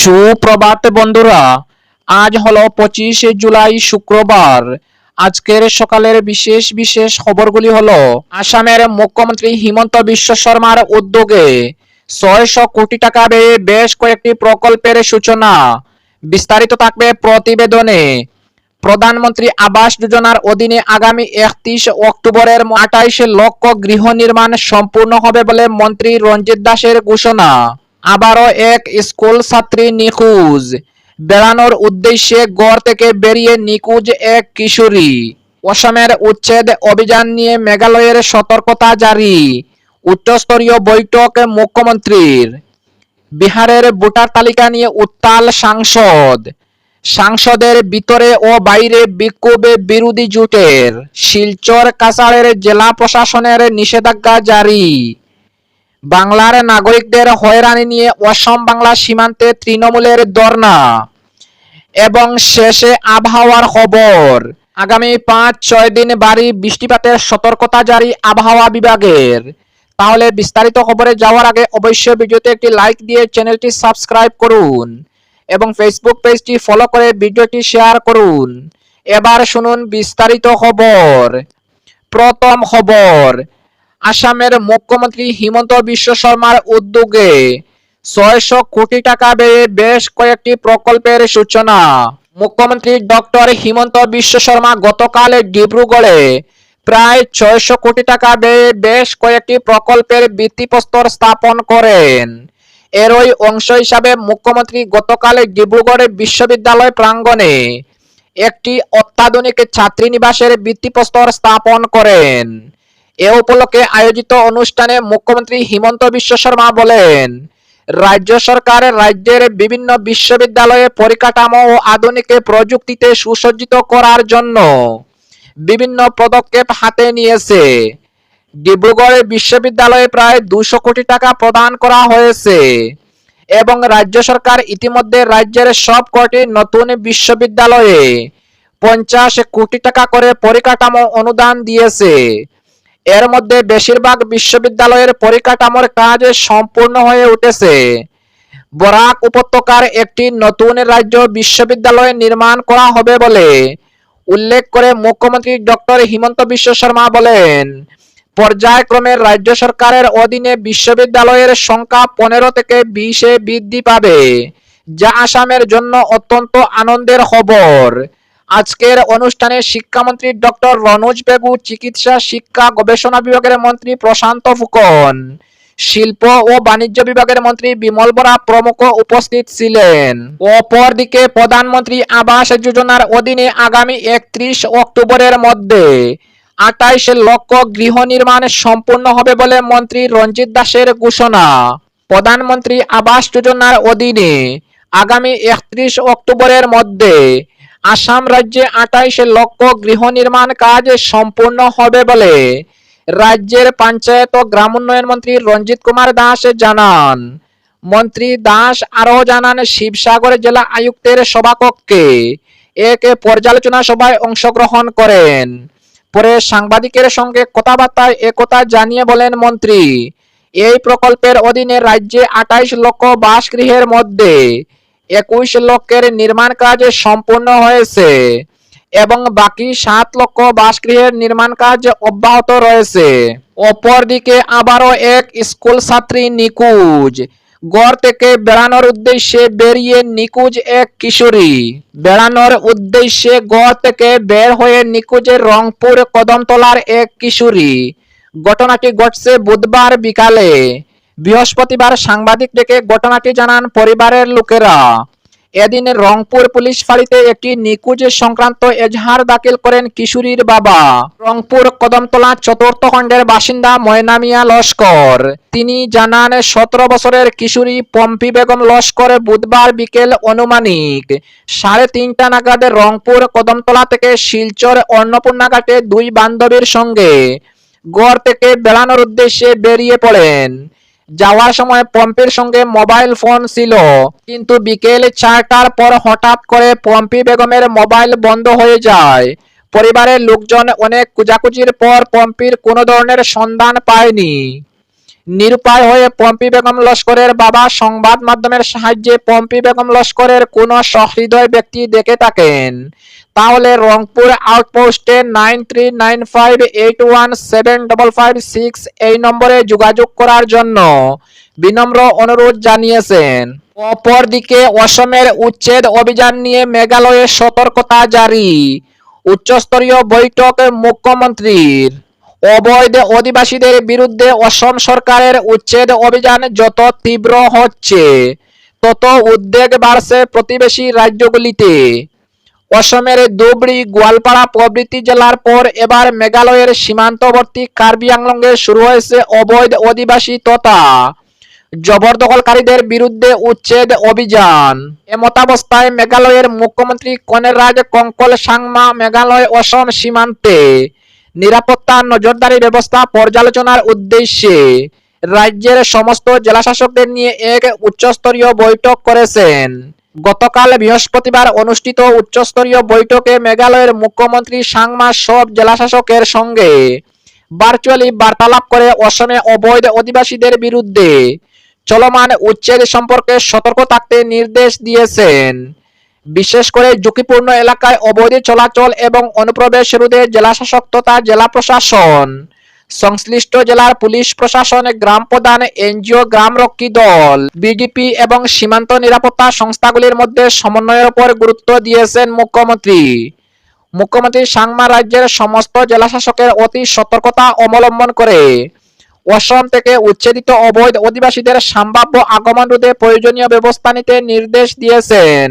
সুপ্রভাত বন্ধুরা, আজ হলো পঁচিশে জুলাই শুক্রবার। আজকের সকালের বিশেষ বিশেষ খবরগুলি হলো, আসামের মুখ্যমন্ত্রী হিমন্ত বিশ্ব শর্মার উদ্যোগে ছয়শো কোটি টাকা ব্যয়ে বেশ কয়েকটি প্রকল্পের সূচনা। বিস্তারিত থাকবে প্রতিবেদনে। প্রধানমন্ত্রী আবাস যোজনার অধীনে আগামী একত্রিশ অক্টোবরের আঠাইশ লক্ষ গৃহ নির্মাণ সম্পূর্ণ হবে বলে মন্ত্রী রঞ্জিত দাসের ঘোষণা। আবারও এক স্কুল ছাত্রী নিখোঁজ। বেড়ানোর উদ্দেশ্যে গড় থেকে বেরিয়ে নিখোঁজ এক কিশোরী। অসমের উচ্ছেদ অভিযান নিয়ে মেঘালয়ের সতর্কতা জারি। উচ্চস্তরীয় বৈঠক মুখ্যমন্ত্রীর। বিহারের ভোটার তালিকা নিয়ে উত্তাল সাংসদ। সাংসদের ভিতরে ও বাইরে বিক্ষোভে বিরোধী জোটের। শিলচর কাছাড়ের জেলা প্রশাসনের নিষেধাজ্ঞা জারি। বাংলার নাগরিকদের হয়রানি নিয়ে অসম বাংলা সীমান্তে তৃণমূলের ধর্ণা। এবং শেষে আবহাওয়ার খবর। আগামী পাঁচ, ছয় দিন বাড়ি বৃষ্টিপাতের সতর্কতা জারি আবহাওয়া বিভাগের। তাহলে বিস্তারিত খবরে যাওয়ার আগে অবশ্যই ভিডিওতে একটি লাইক দিয়ে চ্যানেলটি সাবস্ক্রাইব করুন। এবং ফেসবুক পেজটি ফলো করে ভিডিওটি শেয়ার করুন। এবার শুনুন বিস্তারিত খবর। প্রথম খবর। আসামের মুখ্যমন্ত্রী হিমন্ত বিশ্ব শর্মার উদ্যোগে ছয়শো কোটি টাকা ব্যয়ে বেশ কয়েকটি প্রকল্পের সূচনা। মুখ্যমন্ত্রী ডক্টর হিমন্ত বিশ্ব শর্মা গতকাল ডিব্রুগড়ে প্রায় ছয়শো কোটি টাকা ব্যয়ে বেশ কয়েকটি প্রকল্পের ভিত্তিপ্রস্তর স্থাপন করেন। এরই অংশ হিসাবে মুখ্যমন্ত্রী গতকাল ডিব্রুগড় বিশ্ববিদ্যালয় প্রাঙ্গণে একটি অত্যাধুনিক ছাত্রীনিবাসের ভিত্তিপ্রস্তর স্থাপন করেন। এ উপলক্ষে আয়োজিত অনুষ্ঠানে মুখ্যমন্ত্রী হিমন্ত বিশ্ব শর্মা বলেন, রাজ্য সরকার রাজ্যের বিভিন্ন বিশ্ববিদ্যালয়ে পরিকাঠামো ও আধুনিক প্রযুক্তিতে সুসজ্জিত করার জন্য বিভিন্ন পদক্ষেপ হাতে নিয়েছে। ডিব্রুগড় বিশ্ববিদ্যালয়ে প্রায় দুশো কোটি টাকা প্রদান করা হয়েছে এবং রাজ্য সরকার ইতিমধ্যে রাজ্যের সব কটি নতুন বিশ্ববিদ্যালয়ে পঞ্চাশ কোটি টাকা করে পরিকাঠামো অনুদান দিয়েছে। এর মধ্যে বেশিরভাগ বিশ্ববিদ্যালয়ের পরিকাঠামোর কাজ সম্পূর্ণ হয়ে উঠেছে। বরাক উপত্যকার একটি নতুন রাজ্য বিশ্ববিদ্যালয় নির্মাণ করা হবে বলে উল্লেখ করে মুখ্যমন্ত্রী ডক্টর হিমন্ত বিশ্ব শর্মা বলেন। পর্যায়ক্রমে রাজ্য সরকারের অধীনে বিশ্ববিদ্যালয়ের সংখ্যা পনেরো থেকে বিশে বৃদ্ধি পাবে, যা আসামের জন্য অত্যন্ত আনন্দের খবর। আজকের অনুষ্ঠানে শিক্ষামন্ত্রী ডক্টর রনোজ বেগু, চিকিৎসা, শিক্ষা, গবেষণা বিভাগের মন্ত্রী প্রশান্ত ফুকন, শিল্প ও বাণিজ্য বিভাগের মন্ত্রী বিমল বরা প্রমুখ উপস্থিত ছিলেন। অপরদিকে প্রধানমন্ত্রী আবাস যোজনার অধীনে আগামী একত্রিশ অক্টোবরের মধ্যে আটাইশ লক্ষ গৃহ নির্মাণ সম্পূর্ণ হবে বলে মন্ত্রী রঞ্জিত দাসের ঘোষণা। প্রধানমন্ত্রী আবাস যোজনার অধীনে আগামী একত্রিশ অক্টোবরের মধ্যে আসাম রাজ্যে আটাইশ লক্ষ গৃহ নির্মাণ কাজ সম্পূর্ণ হবে বলে রাজ্যের পঞ্চায়েত ও গ্রাম উন্নয়ন মন্ত্রী রঞ্জিত কুমার দাস জানান। মন্ত্রী দাস আরও জানান, শিবসাগর জেলা আয়ুক্তের সভাকক্ষে এক পর্যালোচনা সভায় অংশগ্রহণ করেন। পরে সাংবাদিকের সঙ্গে কথাবার্তায় একথা জানিয়ে বলেন মন্ত্রী, এই প্রকল্পের অধীনে রাজ্যে আটাইশ লক্ষ বাসগৃহের মধ্যে একুশ লক্ষের নির্মাণ কাজ সম্পূর্ণ হয়েছে এবং বাকি সাত লক্ষ বাসগৃহের নির্মাণ কাজ অব্যাহত রয়েছে। অপরদিকে আবারও এক স্কুল ছাত্রী নিকুজ গড় থেকে বেড়ানোর উদ্দেশ্যে বেরিয়ে নিকুজ এক কিশোরী। বেড়ানোর উদ্দেশ্যে গড় থেকে বের হয়ে নিকুজের রংপুর কদমতলার এক কিশোরী। ঘটনাটি ঘটছে বুধবার বিকালে। বৃহস্পতিবার সাংবাদিক ডেকে ঘটনাটি জানান পরিবারের লোকেরা। এদিন রংপুর পুলিশ ফাঁড়িতে একটি নিখোঁজ সংক্রান্ত এজাহার দাখিল করেন কিশোরীর বাবা। রংপুর কদমতলা চতুর্থ খণ্ডের বাসিন্দা ময়নামিয়া লস্কর। তিনি জানান, সতেরো বছরের কিশোরী পম্পি বেগম লস্কর বুধবার বিকেল অনুমানিক সাড়ে তিনটা নাগাদ রংপুর কদমতলা থেকে শিলচর অন্নপূর্ণা ঘাটে দুই বান্ধবীর সঙ্গে গড় থেকে বেড়ানোর উদ্দেশ্যে বেরিয়ে পড়েন। যাওয়ার সময় পম্পির সঙ্গে মোবাইল ফোন ছিল। কিন্তু বিকেল চারটার পর হঠাৎ করে পম্পি বেগমের মোবাইল বন্ধ হয়ে যায়। পরিবারের লোকজন অনেক কুজাকুজির পর পম্পির কোনো ধরনের সন্ধান পায়নি। নিরুপায় হয়ে পম্পি বেগম লস্করের বাবা সংবাদ মাধ্যমের সাহায্যে পম্পি বেগম লস্করের কোনো সহৃদয় ব্যক্তি দেখে থাকেন। তাহলে Rangpur আউটপোস্টে nine three nine five eight one seven double five six এই নম্বরে যোগাযোগ করার জন্য বিনম্র অনুরোধ জানিয়েছেন। অপরদিকে অসমের উচ্ছেদ অভিযান নিয়ে মেঘালয়ে সতর্কতা জারি। উচ্চস্তরীয় বৈঠক মুখ্যমন্ত্রীর। অবৈধ অধিবাসীদের বিরুদ্ধে অসম সরকারের উচ্ছেদ অভিযান যত তীব্র হচ্ছে, তত উদ্বেগ বাড়ছে প্রতিবেশী রাজ্যগুলিতে। অসমের ধুবড়ি, গোয়ালপাড়া প্রভৃতি জেলার পর এবার মেঘালয়ের সীমান্তবর্তী কার্বি আংলংয়ে শুরু হয়েছে অবৈধ অধিবাসী তথা জবরদখলকারীদের বিরুদ্ধে উচ্ছেদ অভিযান। এমতাবস্থায় মেঘালয়ের মুখ্যমন্ত্রী কনেরাজ কঙ্কল সাংমা, মেঘালয় অসম সীমান্তে নিরাপত্তা নজরদারি ব্যবস্থা পর্যালোচনার উদ্দেশ্যে রাজ্যের সমস্ত জেলাশাসকদের নিয়ে এক উচ্চস্তরীয় বৈঠক করেছেন। গতকাল বৃহস্পতিবার অনুষ্ঠিত উচ্চস্তরীয় বৈঠকে মেঘালয়ের মুখ্যমন্ত্রী সাংমা সব জেলাশাসকের সঙ্গে ভার্চুয়ালি বার্তালাপ করে অসমে অবৈধ অধিবাসীদের বিরুদ্ধে চলমান উচ্ছেদ সম্পর্কে সতর্ক থাকতে নির্দেশ দিয়েছেন। বিশেষ করে ঝুঁকিপূর্ণ এলাকায় অবৈধ চলাচল এবং অনুপ্রবেশ রোধে জেলাশাসক তথা জেলা প্রশাসন। সংশ্লিষ্ট জেলার পুলিশ প্রশাসন, গ্রাম প্রধান, এনজিও গ্রাম রক্ষী দল বিডিপি এবং সীমান্ত নিরাপত্তা সংস্থাগুলির মধ্যে সমন্বয়ের উপর গুরুত্ব দিয়েছেন মুখ্যমন্ত্রী। মুখ্যমন্ত্রী সাংমা রাজ্যের সমস্ত জেলাশাসকের অতি সতর্কতা অবলম্বন করে অসম থেকে উচ্ছেদিত অবৈধ অধিবাসীদের সম্ভাব্য আগমন রোধে প্রয়োজনীয় ব্যবস্থা নিতে নির্দেশ দিয়েছেন।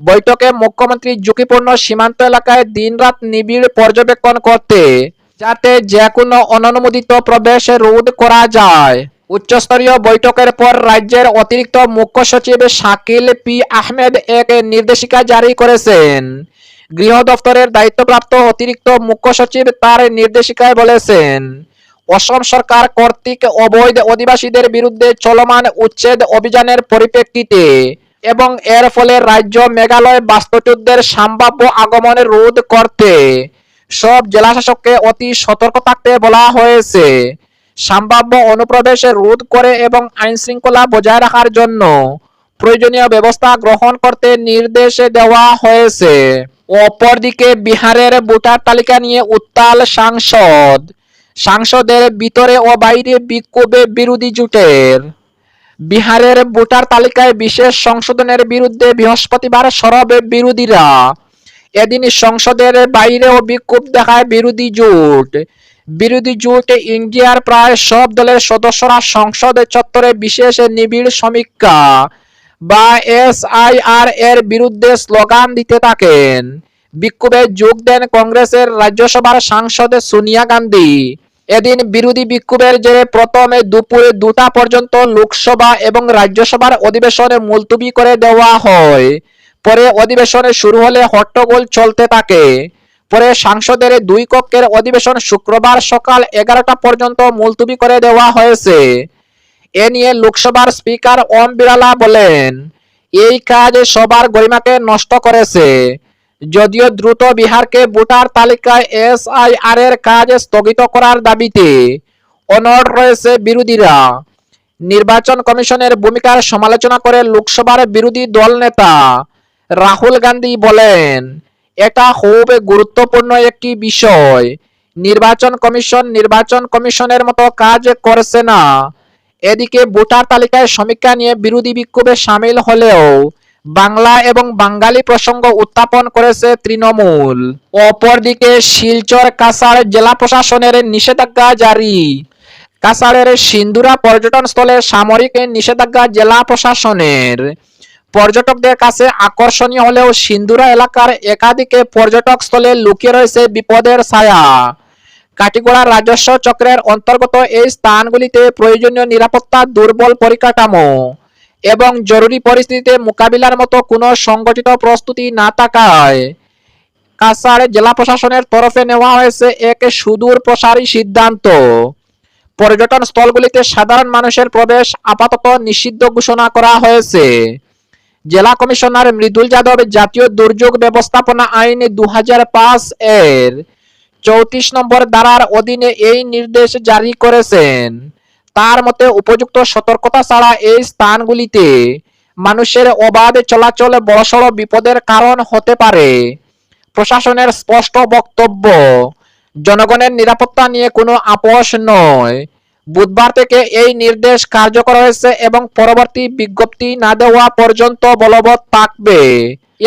বৈঠকে মুখ্যমন্ত্রী ঝুঁকিপূর্ণ সীমান্ত এলাকায় দিনরাত নিবিড় পর্যবেক্ষণ করতে, যাতে যে কোনো অননুমোদিত প্রবেশ রোধ করা যায়। উচ্চস্তরীয় বৈঠকের পর রাজ্যের অতিরিক্ত মুখ্য সচিব শাকিল পি আহমেদ এক নির্দেশিকা জারি করেছেন। গৃহ দপ্তরের দায়িত্বপ্রাপ্ত অতিরিক্ত মুখ্য সচিব তার নির্দেশিকায় বলেছেন, অসম সরকার কর্তৃক অবৈধ অধিবাসীদের বিরুদ্ধে চলমান উচ্ছেদ অভিযানের পরিপ্রেক্ষিতে এবং এর ফলে রাজ্য মেঘালয় বাস্তুচ্যুতদের সম্ভাব্য আগমনে রোধ করতে সব জেলাশাসককে অতি সতর্ক থাকতে বলা হয়েছে। সম্ভাব্য অনুপ্রবেশে রোধ করে এবং আইন শৃঙ্খলা বজায় রাখার জন্য প্রয়োজনীয় ব্যবস্থা গ্রহণ করতে নির্দেশ দেওয়া হয়েছে। অপরদিকে বিহারের ভোটার তালিকা নিয়ে উত্তাল সাংসদ। সাংসদের ভিতরে ও বাইরে বিক্ষোভে বিরোধী জোটের বিহারের ভোটার তালিকায় বিশেষ সংশোধনের বিরুদ্ধে বৃহস্পতিবার সরবে বিরোধীরা। এদিন সংসদের বাইরেও বিক্ষোভ দেখায় বিরোধী জোট। বিরোধী জোট ইন্ডিয়ার প্রায় সব দলের সদস্যরা সংসদ চত্বরে বিশেষ নিবিড় সমীক্ষা বা এসআইআর এর বিরুদ্ধে স্লোগান দিতে থাকেন। বিক্ষোভে যোগ দেন কংগ্রেসের রাজ্যসভার সাংসদ সোনিয়া গান্ধী। এদিন বিরোধী বিক্ষোভের জেরে প্রথমে দুপুরে দুটা পর্যন্ত লোকসভা এবং রাজ্যসভার অধিবেশনে মুলতবি করে দেওয়া হয়। পরে অধিবেশনে শুরু হলে হট্টগোল চলতে থাকে। পরে সাংসদের দুই কক্ষের অধিবেশন শুক্রবার সকাল এগারোটা পর্যন্ত মুলতবি করে দেওয়া হয়েছে। এ নিয়ে লোকসভার স্পিকার ওম বিড়ালা বলেন, এই কাজ সবার গরিমাকে নষ্ট করেছে। যদিও দ্রুত বিহারকে ভোটার তালিকায় এসআইআর এর কাজ স্থগিত করার দাবিতে অনড় রয়েছে বিরোধীরা। নির্বাচন কমিশনের ভূমিকার সমালোচনা করে লোকসভার বিরোধী দল নেতা রাহুল গান্ধী বলেন, এটা খুব গুরুত্বপূর্ণ একটি বিষয়। নির্বাচন কমিশন নির্বাচন কমিশনের মতো কাজ করছে না। এদিকে ভোটার তালিকায় সমীক্ষা নিয়ে বিরোধী বিক্ষোভে সামিল হলেও বাংলা এবং বাঙালি প্রসঙ্গ উত্থাপন করেছে তৃণমূল। অপরদিকে শিলচর কাছাড় জেলা প্রশাসনের নিষেধাজ্ঞা জারি। কাছাড়ের সিন্দুরা পর্যটন স্থলে সামরিক নিষেধাজ্ঞা জেলা প্রশাসনের। পর্যটকদের কাছে আকর্ষণীয় হলেও সিন্দুরা এলাকার একাধিক পর্যটক স্থলে লুকিয়ে রয়েছে বিপদের ছায়া। কাটিগোড়া রাজস্ব চক্রের অন্তর্গত এই স্থানগুলিতে প্রয়োজনীয় নিরাপত্তা, দুর্বল পরিকাঠামো। এবং জরুরি পরিস্থিতিতে মোকাবিলার মতো কোনো সংগঠিত প্রস্তুতি না থাকায় কাছাড় জেলা প্রশাসনের তরফে নেওয়া হয়েছে এক সুদূর প্রসারী সিদ্ধান্ত। পর্যটন স্থলগুলিতে সাধারণ মানুষের প্রবেশ আপাতত নিষিদ্ধ ঘোষণা করা হয়েছে। জেলা কমিশনার মৃদুল যাদব জাতীয় দুর্যোগ ব্যবস্থাপনা আইন দু হাজার পাঁচ এর চৌত্রিশ নম্বর ধারার অধীনে এই নির্দেশ জারি করেছেন। তার মতে উপযুক্ত সতর্কতা ছাড়া এই স্থানগুলিতে মানুষের অবাধ চলাচল বড়সড় বিপদের কারণ হতে পারে। প্রশাসনের স্পষ্ট বক্তব্য, জনগণের নিরাপত্তা নিয়ে কোনো আপোষ নয়। বুধবার থেকে এই নির্দেশ কার্যকর হয়েছে এবং পরবর্তী বিজ্ঞপ্তি না দেওয়া পর্যন্ত বলবৎ থাকবে।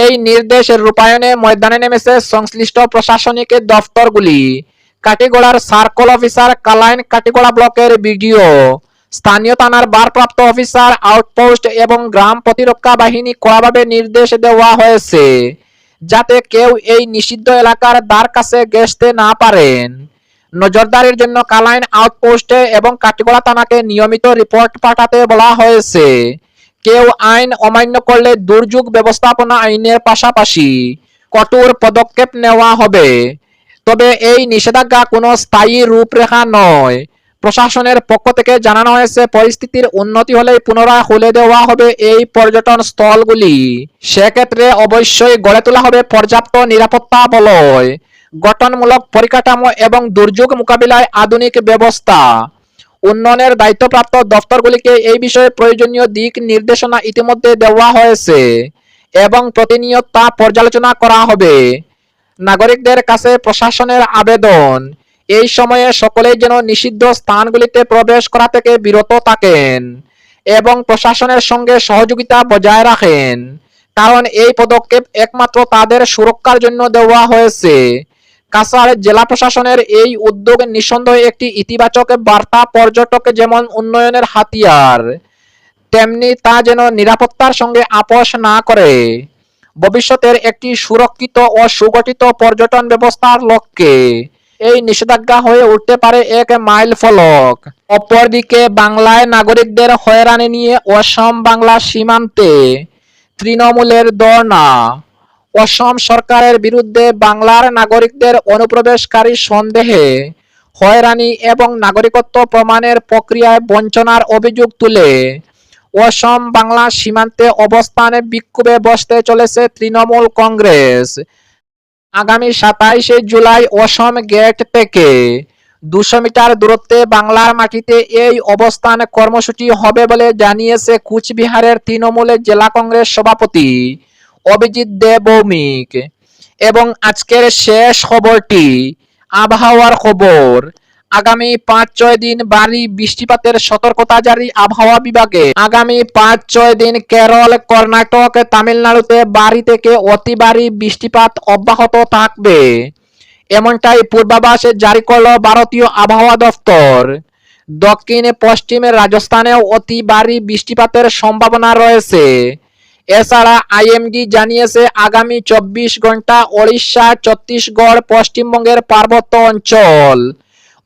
এই নির্দেশ রূপায়ণে ময়দানে নেমেছে সংশ্লিষ্ট প্রশাসনিক দফতরগুলি। কাটিগড়ার সার্কল অফিসার কালাইন কাটিগড়া ব্লকের বিডিও। স্থানীয় থানার ভারপ্রাপ্ত অফিসার আউটপোস্ট এবং গ্রাম প্রতিরক্ষা বাহিনী কড়াভাবে নির্দেশ দেওয়া হয়েছে, যাতে কেউ এই নিষিদ্ধ এলাকার দ্বার কাছে গেছতে না পারেন। নজরদারির জন্য কালাইন আউটপোস্টে এবং কাটিগড়া থানাকে নিয়মিত রিপোর্ট পাঠাতে বলা হয়েছে। কেউ আইন অমান্য করলে দুর্যোগ ব্যবস্থাপনা আইনের পাশাপাশি কঠোর পদক্ষেপ নেওয়া হবে। তবে এই নিষেধাজ্ঞা কোনো স্থায়ী রূপরেখা নয়। প্রশাসনের পক্ষ থেকে জানানো হয়েছে, পরিস্থিতির উন্নতি হলে পুনরায় খুলে দেওয়া হবে এই পর্যটন স্থলগুলি। সেক্ষেত্রে অবশ্যই গড়ে তোলা হবে পর্যাপ্ত নিরাপত্তা বলয়, গঠনমূলক পরিকাঠামো এবং দুর্যোগ মোকাবিলায় আধুনিক ব্যবস্থা। উন্নয়নের দায়িত্বপ্রাপ্ত দপ্তরগুলিকে এই বিষয়ে প্রয়োজনীয় দিক নির্দেশনা ইতিমধ্যে দেওয়া হয়েছে এবং প্রতিনিয়ত তা পর্যালোচনা করা হবে। নাগরিকদের কাছে প্রশাসনের আবেদন। এই সময়ে সকলেই যেন নিষিদ্ধ স্থানগুলিতে প্রবেশ করা থেকে বিরত থাকেন এবং প্রশাসনের সঙ্গে সহযোগিতা বজায় রাখেন। কারণ এই পদক্ষেপ একমাত্র তাদের সুরক্ষার জন্য দেওয়া হয়েছে। কাছাড় জেলা প্রশাসনের এই উদ্যোগ নিঃসন্দেহে একটি ইতিবাচক বার্তা পর্যটক যেমন উন্নয়নের হাতিয়ার, তেমনি তা যেন নিরাপত্তার সঙ্গে আপোষ না করে। ভবিষ্যতের একটি সুরক্ষিত ও সুগঠিত পর্যটন ব্যবস্থার লক্ষ্যে। এই নিষেধাজ্ঞা হয়ে উঠতে পারে এক মাইল ফলক। অপরদিকে, বাংলায় নাগরিকদের হয়রানি নিয়ে অসম বাংলা সীমান্তে তৃণমূলের দর্না অসম সরকারের বিরুদ্ধে বাংলার নাগরিকদের অনুপ্রবেশকারী সন্দেহে হয়রানি এবং নাগরিকত্ব প্রমাণের প্রক্রিয়ায় বঞ্চনার অভিযোগ তুলে। অসম বাংলা সীমান্তে অবস্থানে বিক্ষোভে বসতে চলেছে তৃণমূল কংগ্রেস। আগামী সাতাইশে জুলাই অসম গেট থেকে দুশো মিটার দূরত্বে বাংলার মাটিতে এই অবস্থান কর্মসূচি হবে বলে জানিয়েছে কুচবিহারের তৃণমূলের জেলা কংগ্রেস সভাপতি অভিজিৎ দে ভৌমিক এবং আজকের শেষ খবরটি, আবহাওয়ার খবর আগামী পাঁচ, ছয় দিন ভারী বৃষ্টিপাতের সতর্কতা জারি আবহাওয়া বিভাগে। আগামী পাঁচ, ছয় দিন কেরল, কর্ণাটক, তামিলনাড়ুতে বাড়ি থেকে অতি ভারী বৃষ্টিপাত অব্যাহত থাকবে। এমনটাই পূর্বাভাস জারি করল ভারতীয় আবহাওয়া দফতর। দক্ষিণ, পশ্চিমে রাজস্থানেও অতি ভারী বৃষ্টিপাতের সম্ভাবনা রয়েছে। এছাড়া আইএমডি জানিয়েছে আগামী চব্বিশ ঘণ্টা ওড়িশা, ছত্তিশগড়, পশ্চিমবঙ্গের পার্বত্য অঞ্চল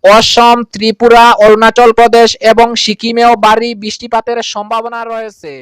অসম ত্রিপুরা অরুণাচল প্রদেশ এবং সিকিমেও ভারী বৃষ্টিপাতের সম্ভাবনা রয়েছে।